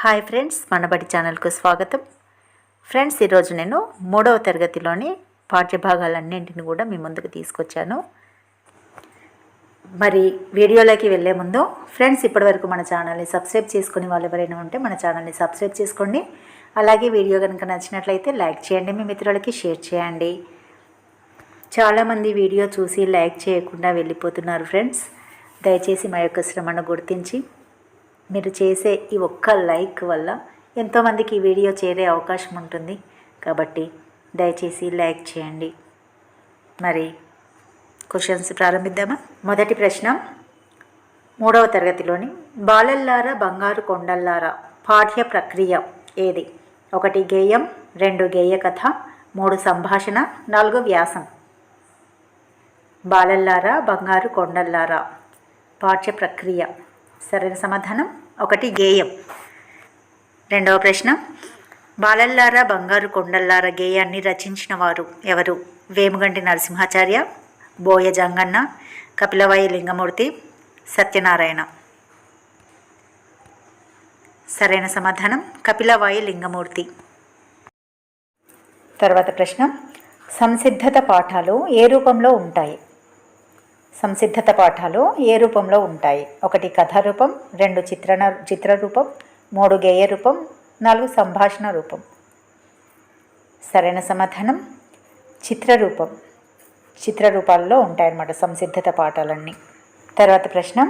Hi friends మనబడి ఛానల్కు స్వాగతం. Friends ఈరోజు నేను మూడవ తరగతిలోని పాఠ్యభాగాలన్నింటిని కూడా మీ ముందుకు తీసుకొచ్చాను. మరి వీడియోలోకి వెళ్ళే ముందు ఫ్రెండ్స్ ఇప్పటివరకు మన ఛానల్ని సబ్స్క్రైబ్ చేసుకుని వాళ్ళు ఎవరైనా ఉంటే మన ఛానల్ని సబ్స్క్రైబ్ చేసుకోండి. అలాగే వీడియో కనుక నచ్చినట్లయితే లైక్ చేయండి మీ మిత్రులకి షేర్ చేయండి. చాలామంది వీడియో చూసి లైక్ చేయకుండా వెళ్ళిపోతున్నారు ఫ్రెండ్స్. దయచేసి మా యొక్క శ్రమను గుర్తించి మీరు చేసే ఈ ఒక్క లైక్ వల్ల ఎంతోమందికి ఈ వీడియో చేరే అవకాశం ఉంటుంది. కాబట్టి దయచేసి లైక్ చేయండి. మరి క్వశ్చన్స్ ప్రారంభిద్దామా? మొదటి ప్రశ్న. మూడవ తరగతిలోని బాలల్లారా బంగారు కొండల్లారా? పాఠ్య ప్రక్రియ ఏది? ఒకటి గేయం రెండు గేయ కథ మూడు సంభాషణ నాలుగు వ్యాసం. బాలల్లారా బంగారు కొండల్లారా? పాఠ్య ప్రక్రియ. సరైన సమాధానం? ఒకటి గేయం. రెండవ ప్రశ్న. బాలల్లారా బంగారు కొండల్లారా గేయాన్ని రచించిన వారు ఎవరు? వేముగంటి నరసింహాచార్య బోయ జంగన్న కపిలవాయి లింగమూర్తి సత్యనారాయణ. సరైన సమాధానం? కపిలవాయి లింగమూర్తి. తర్వాత ప్రశ్న. సంసిద్ధత పాఠాలు ఏ రూపంలో ఉంటాయి? సంసిద్ధత పాఠాలు ఏ రూపంలో ఉంటాయి? ఒకటి కథా రూపం రెండు చిత్రణ చిత్ర రూపం మూడు గేయ రూపం నాలుగు సంభాషణ రూపం. సరైన సమాధానం? చిత్రరూపం చిత్రరూపాల్లో ఉంటాయన్నమాట సంసిద్ధత పాఠాలన్నీ. తర్వాత ప్రశ్న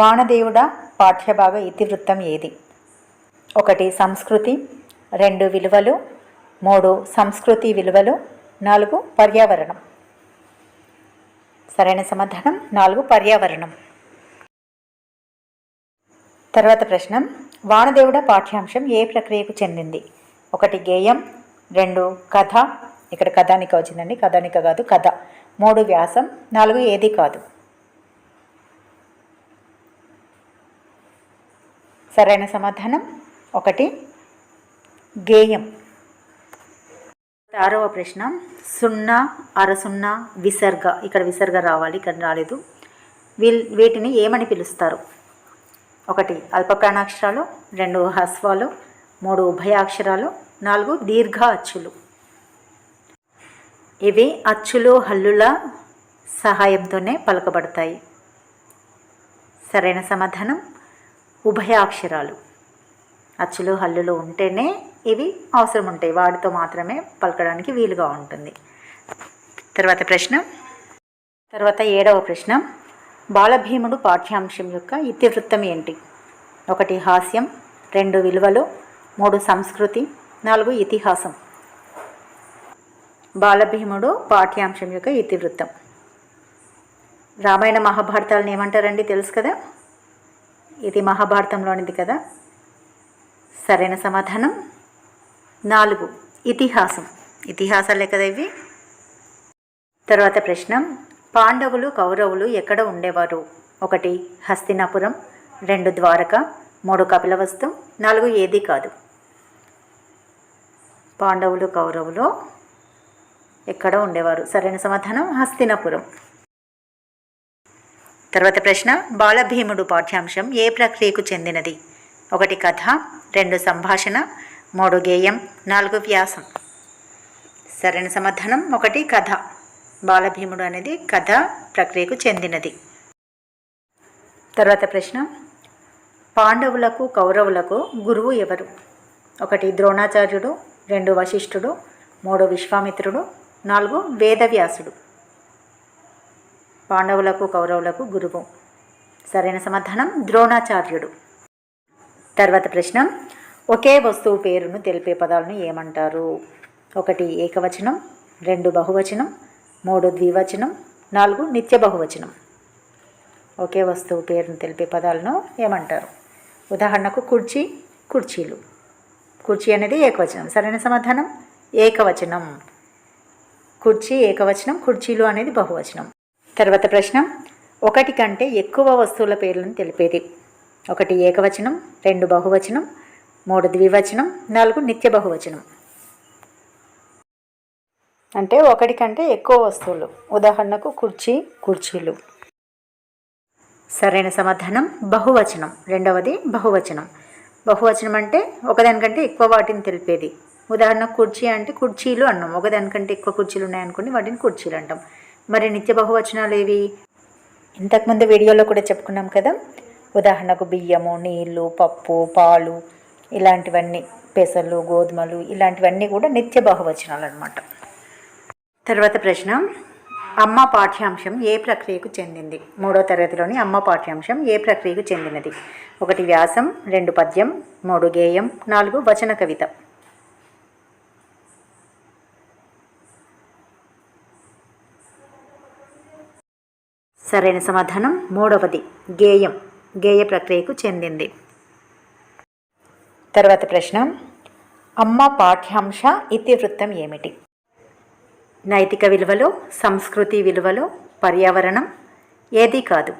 వాణదేవుడ పాఠ్యభాగ ఇతివృత్తం ఏది? ఒకటి సంస్కృతి రెండు విలువలు మూడు సంస్కృతి విలువలు నాలుగు పర్యావరణం. సరైన సమాధానం. నాలుగు పర్యావరణం. తర్వాత ప్రశ్న. వానదేవుడ పాఠ్యాంశం ఏ ప్రక్రియకు చెందింది? ఒకటి గేయం. రెండు కథ. ఇక్కడ కథానిక వచ్చిందండి. కథానిక కాదు కథ. మూడు వ్యాసం. నాలుగు ఏది కాదు. సరైన సమాధానం? ఒకటి గేయం. ఆరవ ప్రశ్న. సున్నా అరసున్నా విసర్గ. ఇక్కడ విసర్గ రావాలి ఇక్కడ రాలేదు. వీల్ వీటిని ఏమని పిలుస్తారు? ఒకటి అల్పప్రాణాక్షరాలు. రెండు హస్వాలు మూడు ఉభయాక్షరాలు. నాలుగు దీర్ఘ అచ్చులు. ఇవి అచ్చులు హల్లుల సహాయంతోనే పలకబడతాయి. సరైన సమాధానం ఉభయాక్షరాలు. అచ్చులు హల్లులు ఉంటేనే ఇవి అవసరం ఉంటాయి వాటితో మాత్రమే పలకడానికి వీలుగా ఉంటుంది. తర్వాత ప్రశ్న. తర్వాత ఏడవ ప్రశ్న. బాలభీముడు పాఠ్యాంశం యొక్క ఇతివృత్తం ఏంటి? ఒకటి హాస్యం రెండు విలువలు మూడు సంస్కృతి నాలుగు ఇతిహాసం. బాలభీముడు పాఠ్యాంశం యొక్క ఇతివృత్తం. రామాయణ మహాభారతాలను ఏమంటారండి? తెలుసు కదా? ఇది మహాభారతంలోనిది కదా. సరైన సమాధానం? నాలుగు. ఇతిహాసం. ఇతిహాసాలే కదా ఇవి తర్వాత ప్రశ్న. పాండవులు కౌరవులు ఎక్కడ ఉండేవారు? ఒకటి హస్తినాపురం. రెండు ద్వారక. మూడు కపిలవస్తు నాలుగు ఏది కాదు. పాండవులు కౌరవులు ఎక్కడ ఉండేవారు? సరైన సమాధానం హస్తినాపురం. తర్వాత ప్రశ్న. బాలభీముడు పాఠ్యాంశం ఏ ప్రక్రియకు చెందినది? ఒకటి కథ. రెండు సంభాషణ. మూడు గేయం నాలుగు వ్యాసం. సరైన సమాధానం ఒకటి కథ. బాలభీముడు అనేది కథ ప్రక్రియకు చెందినది. తర్వాత ప్రశ్న. పాండవులకు కౌరవులకు గురువు ఎవరు? ఒకటి ద్రోణాచార్యుడు రెండు వశిష్ఠుడు మూడు విశ్వామిత్రుడు నాలుగు వేదవ్యాసుడు. పాండవులకు కౌరవులకు గురువు. సరైన సమాధానం ద్రోణాచార్యుడు. తర్వాత ప్రశ్న. ఒకే వస్తువు పేరును తెలిపే పదాలను ఏమంటారు? ఒకటి ఏకవచనం రెండు బహువచనం మూడు ద్వివచనం నాలుగు నిత్య బహువచనం. ఒకే వస్తువు పేరును తెలిపే పదాలను ఏమంటారు? ఉదాహరణకు కుర్చీ కుర్చీలు. కుర్చీ అనేది ఏకవచనం. సరైన సమాధానం? ఏకవచనం. కుర్చీ ఏకవచనం కుర్చీలు అనేది బహువచనం. తర్వాత ప్రశ్న ఒకటి కంటే ఎక్కువ వస్తువుల పేర్లను తెలిపేది. ఒకటి ఏకవచనం రెండు బహువచనం మూడు ద్వివచనం నాలుగు నిత్య బహువచనం. అంటే ఒకటి కంటే ఎక్కువ వస్తువులు. ఉదాహరణకు కుర్చీ కుర్చీలు. సరైన సమాధానం బహువచనం. రెండవది బహువచనం. బహువచనం అంటే ఒకదానికంటే ఎక్కువ వాటిని తెలిపేది. ఉదాహరణ కుర్చీ అంటే కుర్చీలు అన్నాం. ఒకదానికంటే ఎక్కువ కుర్చీలు ఉన్నాయనుకోండి వాటిని కుర్చీలు అంటాం. మరి నిత్య బహువచనాలు ఏవి? ఇంతకుముందు వీడియోలో కూడా చెప్పుకున్నాం కదా. ఉదాహరణకు బియ్యము నీళ్ళు పప్పు పాలు ఇలాంటివన్నీ పెసలు గోధుమలు ఇలాంటివన్నీ కూడా నిత్య బహువచనాలు అనమాట తర్వాత ప్రశ్న అమ్మ పాఠ్యాంశం ఏ ప్రక్రియకు చెందింది? మూడో తరగతిలోని అమ్మ పాఠ్యాంశం ఏ ప్రక్రియకు చెందినది? ఒకటి వ్యాసం రెండు పద్యం మూడు గేయం నాలుగు వచన కవిత. సరైన సమాధానం మూడవది గేయం గేయ ప్రక్రియకు చెందింది. తర్వాత ప్రశ్న అమ్మ పాఠ్యాంశ ఇతివృత్తం ఏమిటి? నైతిక విలువలు సంస్కృతి విలువలు పర్యావరణం ఏది కాదు.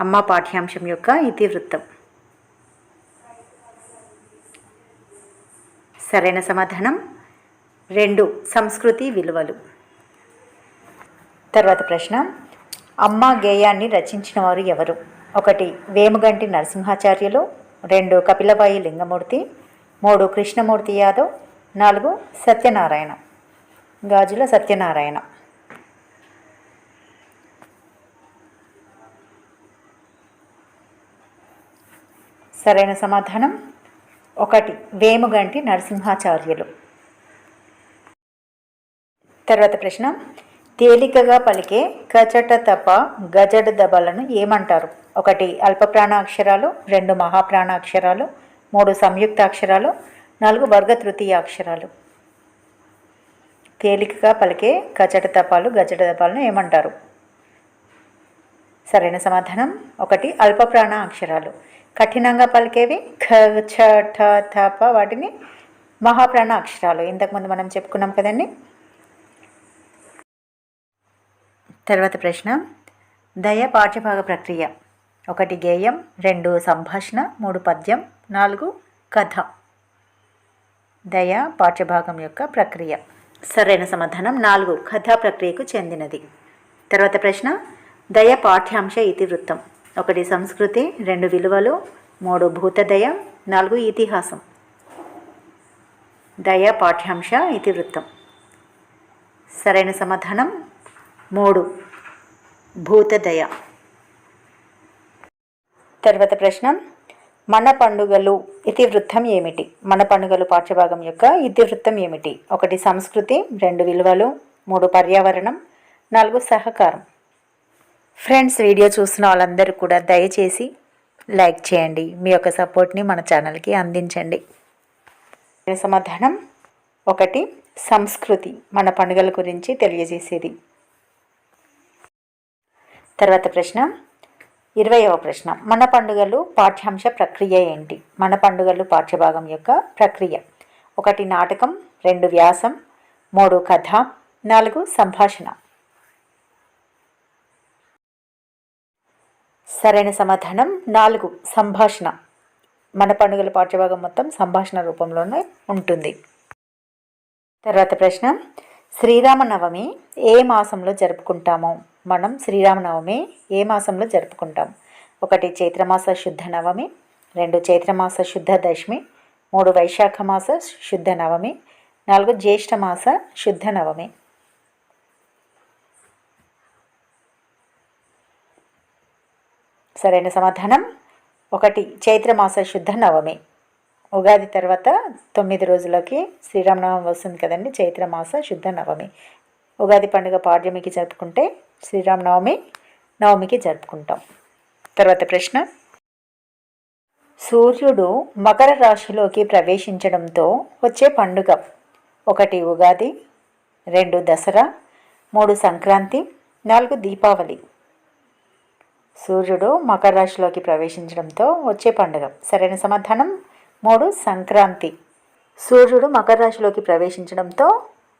అమ్మ పాఠ్యాంశం యొక్క ఇతివృత్తం. సరైన సమాధానం రెండు సంస్కృతి విలువలు. తర్వాత ప్రశ్న అమ్మ గేయాన్ని రచించిన వారు ఎవరు? ఒకటి వేముగంటి నరసింహాచార్యులు రెండు కపిలబాయి లింగమూర్తి మూడు కృష్ణమూర్తి యాదవ్ నాలుగు సత్యనారాయణ. గాజుల సత్యనారాయణ. సరైన సమాధానం? ఒకటి వేముగంటి నరసింహాచార్యులు. తర్వాత ప్రశ్న తేలికగా పలికే కచట తప గజడ దబలను ఏమంటారు? ఒకటి అల్పప్రాణ అక్షరాలు రెండు మహాప్రాణ అక్షరాలు మూడు సంయుక్త అక్షరాలు నాలుగు వర్గ తృతీయ అక్షరాలు తేలికగా పలికే కచట తపాలు గజట తపాలను ఏమంటారు? సరైన సమాధానం ఒకటి అల్పప్రాణ అక్షరాలు కఠినంగా పలికేవి ఖ ఛ ఠ థప వాటిని మహాప్రాణ అక్షరాలు ఇంతకుముందు మనం చెప్పుకున్నాం కదండి? తర్వాత ప్రశ్న. దయ పాఠ్యభాగ ప్రక్రియ. ఒకటి గేయం రెండు సంభాషణ మూడు పద్యం నాలుగు కథ. దయ పాఠ్యభాగం యొక్క ప్రక్రియ. సరైన సమాధానం నాలుగు కథా ప్రక్రియకు చెందినది. తర్వాత ప్రశ్న దయ పాఠ్యాంశ ఇతివృత్తం. ఒకటి సంస్కృతి రెండు విలువలు మూడు భూతదయ నాలుగు ఇతిహాసం. దయ పాఠ్యాంశ ఇతివృత్తం. సరైన సమాధానం మూడు భూతదయ. తర్వాత ప్రశ్న మన పండుగలు ఇతివృత్తం ఏమిటి? మన పండుగలు పాఠ్యభాగం యొక్క ఇతివృత్తం ఏమిటి? ఒకటి సంస్కృతి రెండు విలువలు మూడు పర్యావరణం నాలుగు సహకారం. ఫ్రెండ్స్ వీడియో చూసిన వాళ్ళందరూ కూడా దయచేసి లైక్ చేయండి. మీ యొక్క సపోర్ట్ని మన ఛానల్కి అందించండి. సమాధానం ఒకటి సంస్కృతి మన పండుగల గురించి తెలియజేసేది. తర్వాత ప్రశ్న ఇరవయవ ప్రశ్న. మన పండుగలు పాఠ్యాంశ ప్రక్రియ ఏంటి? మన పండుగలు పాఠ్యభాగం యొక్క ప్రక్రియ. ఒకటి నాటకం రెండు వ్యాసం మూడు కథ నాలుగు సంభాషణ. సరైన సమాధానం నాలుగు సంభాషణ. మన పండుగల పాఠ్యభాగం మొత్తం సంభాషణ రూపంలోనే ఉంటుంది. తర్వాత ప్రశ్న. శ్రీరామనవమి ఏ మాసంలో జరుపుకుంటాము? మనం శ్రీరామనవమి ఏ మాసంలో జరుపుకుంటాం? ఒకటి చైత్రమాస శుద్ధ నవమి రెండు చైత్రమాస శుద్ధ దశమి మూడు వైశాఖ మాస శుద్ధ నవమి నాలుగు జ్యేష్ఠ మాస శుద్ధ నవమి. సరైన సమాధానం? ఒకటి చైత్రమాస శుద్ధ నవమి. ఉగాది తర్వాత తొమ్మిది రోజులకి శ్రీరామనవమి వస్తుంది కదండి చైత్రమాస శుద్ధ నవమి. ఉగాది పండుగ పాడ్యమికి జరుపుకుంటే శ్రీరామనవమి నవమికి జరుపుకుంటాం. తర్వాత ప్రశ్న. సూర్యుడు మకర రాశిలోకి ప్రవేశించడంతో వచ్చే పండుగ ఒకటి ఉగాది రెండు దసరా మూడు సంక్రాంతి నాలుగు దీపావళి. సూర్యుడు మకర రాశిలోకి ప్రవేశించడంతో వచ్చే పండుగ. సరైన సమాధానం? మూడు సంక్రాంతి. సూర్యుడు మకర రాశిలోకి ప్రవేశించడంతో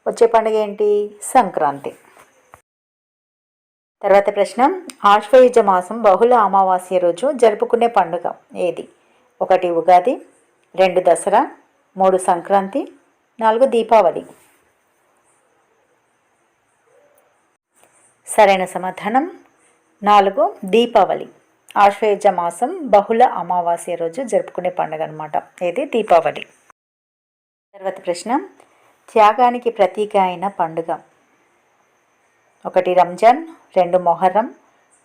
వచ్చే పండుగ ఏంటి? సంక్రాంతి. తర్వాత ప్రశ్న ఆశ్వయుజ మాసం బహుళ అమావాస్య రోజు జరుపుకునే పండుగ ఏది? ఒకటి ఉగాది రెండు దసరా మూడు సంక్రాంతి నాలుగు దీపావళి. సరైన సమాధానం నాలుగు దీపావళి. ఆశ్వయుజ మాసం బహుళ అమావాస్య రోజు జరుపుకునే పండుగ అనమాట ఇది దీపావళి. తర్వాత ప్రశ్న త్యాగానికి ప్రతీక అయిన పండుగ. ఒకటి రంజాన్ రెండు మొహర్రం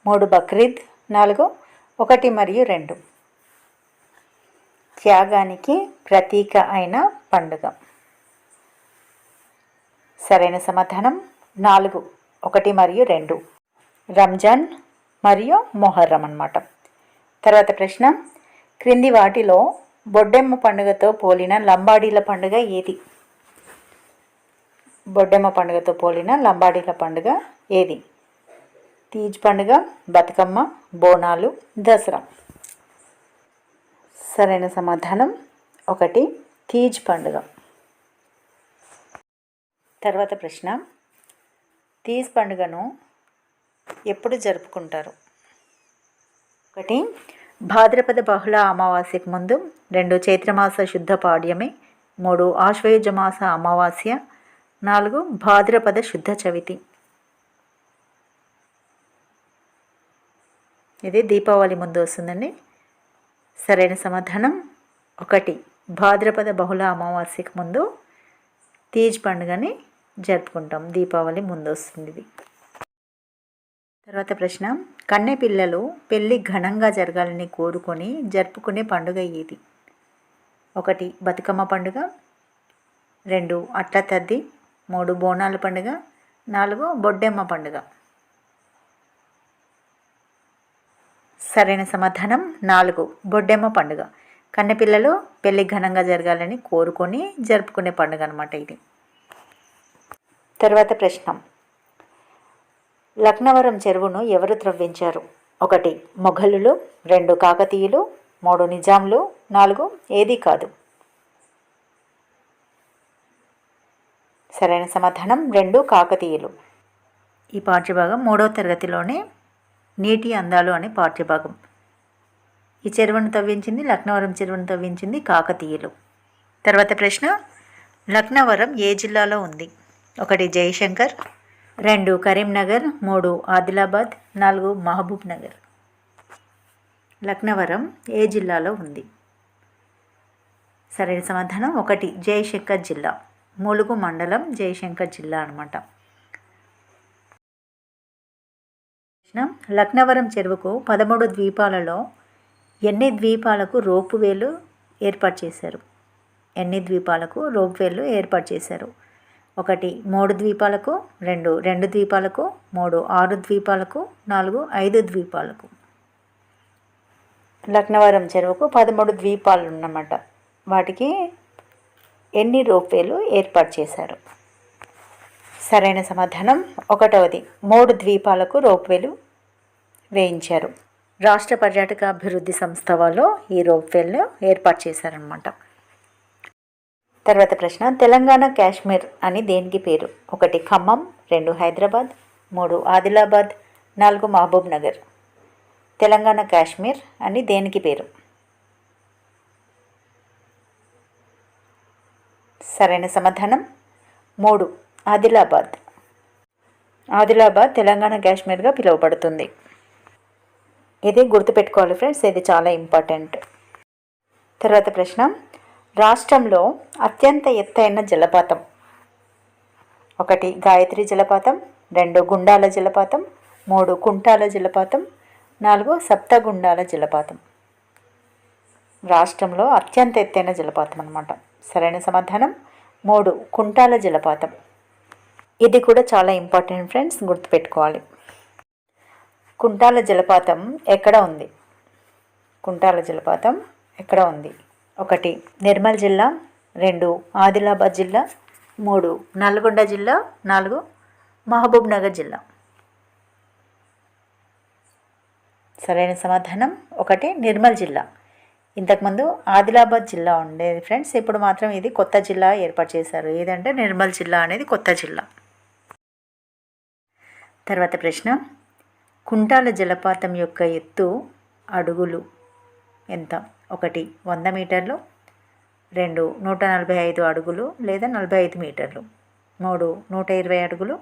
మూడు బక్రీద్ నాలుగు ఒకటి మరియు రెండు. త్యాగానికి ప్రతీక అయిన పండుగ. సరైన సమాధానం నాలుగు ఒకటి మరియు రెండు. రంజాన్ మరియు మొహర్రం అన్నమాట. తర్వాత ప్రశ్న క్రింది వాటిలో బొడ్డెమ్మ పండుగతో పోలిన లంబాడీల పండుగ ఏది? బొడ్డెమ్మ పండుగతో పోలిన లంబాడీల పండుగ ఏది? తీజ్ పండుగ బతుకమ్మ బోనాలు దసరా. సరైన సమాధానం ఒకటి తీజ్ పండుగ. తర్వాత ప్రశ్న. తీజ్ పండుగను ఎప్పుడు జరుపుకుంటారు? ఒకటి భాద్రపద బహుళ అమావాస్యకు ముందు రెండు చైత్రమాస శుద్ధ పాడ్యమి మూడు ఆశ్వయుజమాస అమావాస్య నాలుగు భాద్రపద శుద్ధ చవితి. ఇది దీపావళి ముందు వస్తుందండి. సరైన సమాధానం ఒకటి భాద్రపద బహుళ అమావాస్యకు ముందు తీజ్ పండుగని జరుపుకుంటాం. దీపావళి ముందు వస్తుంది ఇది తర్వాత ప్రశ్న కన్నె పిల్లలు పెళ్ళి ఘనంగా జరగాలని కోరుకొని జరుపుకునే పండుగ ఏది? ఒకటి బతుకమ్మ పండుగ. రెండు అట్ల తద్ది. మూడు బోనాల పండుగ నాలుగు బొడ్డెమ్మ పండుగ. సరైన సమాధానం నాలుగు బొడ్డెమ్మ పండుగ. కన్నెపిల్లలు పెళ్ళి ఘనంగా జరగాలని కోరుకొని జరుపుకునే పండుగ అనమాట ఇది. తర్వాత ప్రశ్న. లక్నవరం చెరువును ఎవరు త్రవ్వించారు? ఒకటి మొఘలులు రెండు కాకతీయులు మూడు నిజాంలు నాలుగు ఏదీ కాదు. సరైన సమాధానం రెండు కాకతీయులు. ఈ పాఠ్యభాగం మూడవ తరగతిలోనే నీటి అందాలు అనే పాఠ్యభాగం. ఈ చెరువును తవ్వించింది లక్నవరం చెరువును తవ్వించింది కాకతీయులు. తర్వాత ప్రశ్న లక్నవరం ఏ జిల్లాలో ఉంది? ఒకటి జయశంకర్ రెండు కరీంనగర్ మూడు ఆదిలాబాద్ నాలుగు మహబూబ్ నగర్. లక్నవరం ఏ జిల్లాలో ఉంది? సరైన సమాధానం ఒకటి జయశంకర్ జిల్లా. ములుగు మండలం జయశంకర్ జిల్లా అనమాట లక్నవరం చెరువుకు పదమూడు ద్వీపాలలో ఎన్ని ద్వీపాలకు రోపువేలు ఏర్పాటు చేశారు? ఎన్ని ద్వీపాలకు రోప్వేలు ఏర్పాటు చేశారు? ఒకటి మూడు ద్వీపాలకు రెండు రెండు ద్వీపాలకు మూడు ఆరు ద్వీపాలకు నాలుగు ఐదు ద్వీపాలకు. లక్నవరం చెరువుకు పదమూడు ద్వీపాలు ఉన్నమాట. వాటికి ఎన్ని రోప్వేలు ఏర్పాటు చేశారు? సరైన సమాధానం ఒకటవది మూడు ద్వీపాలకు రోప్వేలు వేయించారు. రాష్ట్ర పర్యాటక అభివృద్ధి సంస్థ వాళ్ళు ఈ రోప్వేలను ఏర్పాటు చేశారనమాట తర్వాత ప్రశ్న తెలంగాణ కాశ్మీర్ అని దేనికి పేరు? ఒకటి ఖమ్మం రెండు హైదరాబాద్ మూడు ఆదిలాబాద్ నాలుగు మహబూబ్ నగర్ తెలంగాణ కాశ్మీర్ అని దేనికి పేరు? సరైన సమాధానం? మూడు. ఆదిలాబాద్. ఆదిలాబాద్ తెలంగాణ కాశ్మీర్గా పిలువబడుతుంది. ఇది గుర్తుపెట్టుకోవాలి ఫ్రెండ్స్ ఇది చాలా ఇంపార్టెంట్. తర్వాత ప్రశ్న. రాష్ట్రంలో అత్యంత ఎత్తైన జలపాతం. ఒకటి గాయత్రి జలపాతం రెండు గుండాల జలపాతం మూడు కుంటాల జలపాతం నాలుగు సప్తగుండాల జలపాతం. రాష్ట్రంలో అత్యంత ఎత్తైన జలపాతం అనమాట సరైన సమాధానం? మూడు కుంటాల జలపాతం. ఇది కూడా చాలా ఇంపార్టెంట్ ఫ్రెండ్స్ గుర్తుపెట్టుకోవాలి. కుంటాల జలపాతం ఎక్కడ ఉంది? కుంటాల జలపాతం ఎక్కడ ఉంది? ఒకటి నిర్మల్ జిల్లా. రెండు ఆదిలాబాద్ జిల్లా. మూడు నల్గొండ జిల్లా. నాలుగు మహబూబ్ నగర్ జిల్లా. సరైన సమాధానం ఒకటి నిర్మల్ జిల్లా. ఇంతకుముందు ఆదిలాబాద్ జిల్లా ఉండేది ఫ్రెండ్స్. ఇప్పుడు మాత్రం ఇది కొత్త జిల్లా ఏర్పాటు చేశారు. ఏదంటే నిర్మల్ జిల్లా అనేది కొత్త జిల్లా. తర్వాత ప్రశ్న కుంటాల జలపాతం యొక్క ఎత్తు అడుగులు ఎంత? ఒకటి వంద మీటర్లు రెండు నూట నలభై ఐదు అడుగులు లేదా నలభై ఐదు మీటర్లు మూడు నూట ఇరవై అడుగులు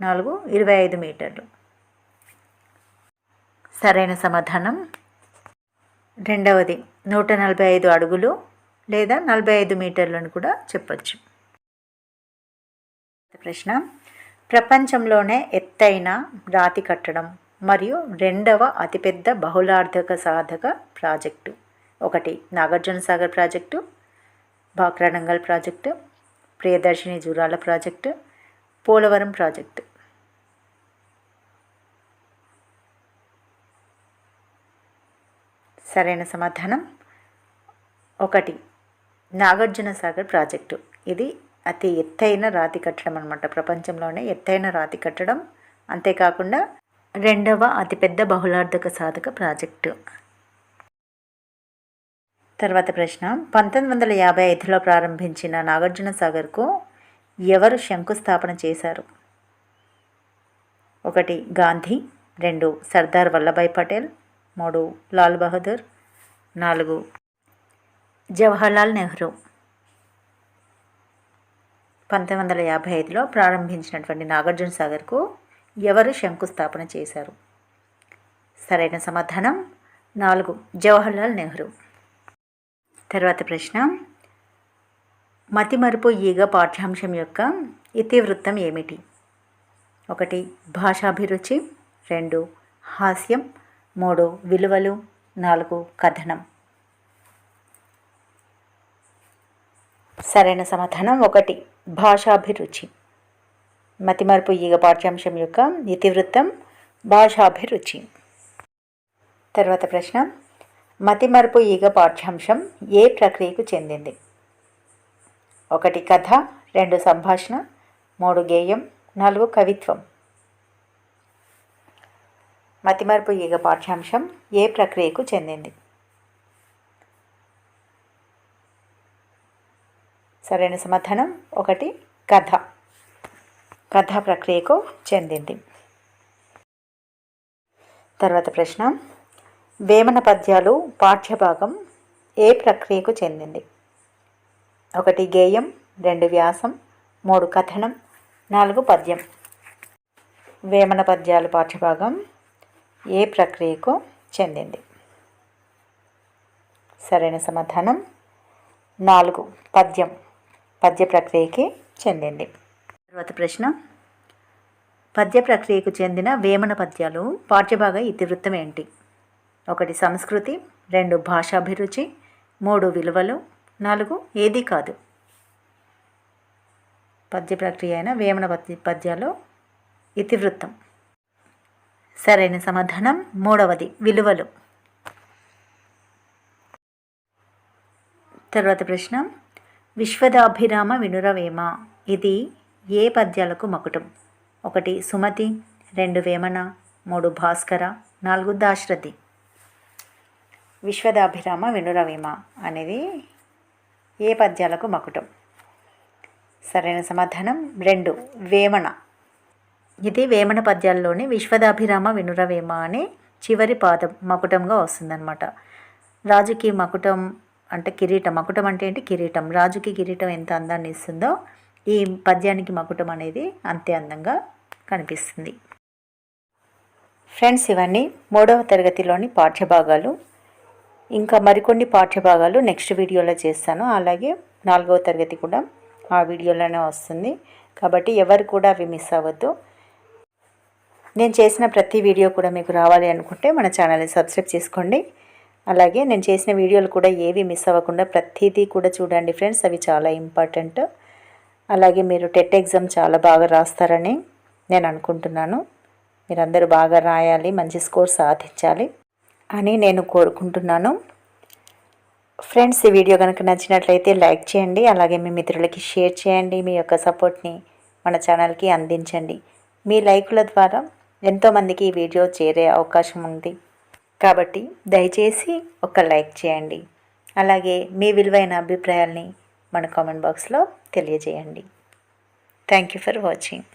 నాలుగు ఇరవై ఐదు మీటర్లు. సరైన సమాధానం రెండవది నూట నలభై ఐదు అడుగులు లేదా నలభై ఐదు మీటర్లను కూడా చెప్పచ్చు. ప్రశ్న ప్రపంచంలోనే ఎత్తైన రాతి కట్టడం మరియు రెండవ అతిపెద్ద బహుళార్థక సాధక ప్రాజెక్టు. ఒకటి Nagarjuna Sagar project Bhakra Nangal project Priyadarshini Jurala project Polavaram project. సరైన సమాధానం. ఒకటి నాగార్జున సాగర్ ప్రాజెక్టు. ఇది అతి ఎత్తైన రాతి కట్టడం అనమాట ప్రపంచంలోనే ఎత్తైన రాతి కట్టడం. అంతేకాకుండా రెండవ అతిపెద్ద బహుళార్థక సాధక ప్రాజెక్టు. తర్వాత ప్రశ్న పంతొమ్మిది వందల యాభై ఐదులో ప్రారంభించిన నాగార్జున సాగర్కు ఎవరు శంకుస్థాపన చేశారు? ఒకటి గాంధీ. రెండు సర్దార్ వల్లభాయ్ పటేల్. మూడు లాల్ బహదూర్ నాలుగు. జవహర్లాల్ నెహ్రూ పంతొమ్మిది వందల యాభై ఐదులో ప్రారంభించినటువంటి నాగార్జున సాగర్కు ఎవరు శంకుస్థాపన చేశారు? సరైన సమాధానం నాలుగు జవహర్లాల్ నెహ్రూ. తర్వాత ప్రశ్న మతిమరుపు ఈగ పాఠ్యాంశం యొక్క ఇతివృత్తం ఏమిటి? ఒకటి భాషాభిరుచి. రెండు హాస్యం. మూడు విలువలు నాలుగు కథనం. సరైన సమాధానం ఒకటి భాషాభిరుచి. మతిమరుపు ఈగ పాఠ్యాంశం యొక్క ఇతివృత్తం భాషాభిరుచి. తర్వాత ప్రశ్న మతిమరుపు ఈగ పాఠ్యాంశం ఏ ప్రక్రియకు చెందింది? ఒకటి కథ రెండు సంభాషణ మూడు గేయం నాలుగు కవిత్వం. మతిమరుపు ఈగ పాఠ్యాంశం ఏ ప్రక్రియకు చెందింది? సరైన సమాధానం ఒకటి కథ. కథ ప్రక్రియకు చెందింది. తర్వాత ప్రశ్న. వేమన పద్యాలు పాఠ్యభాగం ఏ ప్రక్రియకు చెందింది? ఒకటి గేయం. రెండు వ్యాసం. మూడు కథనం. నాలుగు పద్యం. వేమన పద్యాలు పాఠ్యభాగం ఏ ప్రక్రియకు చెందింది? సరైన సమాధానం? నాలుగు. పద్యం. పద్య ప్రక్రియకి చెందింది. తర్వాత ప్రశ్న. పద్య ప్రక్రియకు చెందిన వేమన పద్యాలు పాఠ్యభాగ ఇతివృత్తం ఏంటి? ఒకటి సంస్కృతి రెండు భాషాభిరుచి మూడు విలువలు నాలుగు ఏది కాదు. పద్య ప్రక్రియ అయిన వేమన పద్య పద్యాలు ఇతివృత్తం. సరైన సమాధానం. మూడవది విలువలు. తర్వాత ప్రశ్న విశ్వదాభిరామ వినురవేమ. ఇది ఏ పద్యాలకు మకుటం? ఒకటి సుమతి రెండు వేమన మూడు భాస్కర నాలుగు దాశరథి. విశ్వదాభిరామ వినురవేమ అనేది ఏ పద్యాలకు మకుటం? సరైన సమాధానం రెండు వేమన. ఇది వేమన పద్యాల్లోని విశ్వదాభిరామ వినురవేమ అనే చివరి పాదం మకుటంగా వస్తుందన్నమాట. రాజుకి మకుటం అంటే కిరీటం. మకుటం అంటే ఏంటి? కిరీటం. రాజుకి కిరీటం ఎంత అందాన్ని ఇస్తుందో ఈ పద్యానికి మకుటం అనేది అంతే అందంగా కనిపిస్తుంది. ఫ్రెండ్స్ ఇవన్నీ మూడవ తరగతిలోని పాఠ్యభాగాలు. ఇంకా మరికొన్ని పాఠ్యభాగాలు నెక్స్ట్ వీడియోలో చేస్తాను. అలాగే నాలుగవ తరగతి కూడా ఆ వీడియోలోనే వస్తుంది. కాబట్టి ఎవరు కూడా అవి మిస్ అవ్వద్దు. నేను చేసిన ప్రతి వీడియో కూడా మీకు రావాలి అనుకుంటే మన ఛానల్ని సబ్స్క్రైబ్ చేసుకోండి. అలాగే నేను చేసిన వీడియోలు కూడా ఏవి మిస్ అవ్వకుండా ప్రతిదీ కూడా చూడండి ఫ్రెండ్స్. అవి చాలా ఇంపార్టెంట్. అలాగే మీరు టెట్ ఎగ్జామ్ చాలా బాగా రాస్తారని నేను అనుకుంటున్నాను. మీరందరూ బాగా రాయాలి మంచి స్కోర్ సాధించాలి అని నేను కోరుకుంటున్నాను. ఫ్రెండ్స్ ఈ వీడియో కనుక నచ్చినట్లయితే లైక్ చేయండి అలాగే మీ మిత్రులకి షేర్ చేయండి మీ యొక్క సపోర్ట్ని మన ఛానల్కి అందించండి. మీ లైకుల ద్వారా ఎంతోమందికి ఈ వీడియో చేరే అవకాశం ఉంది. కాబట్టి దయచేసి ఒక లైక్ చేయండి. అలాగే మీ విలువైన అభిప్రాయాల్ని మన కామెంట్ బాక్స్లో తెలియజేయండి. Thank you for watching.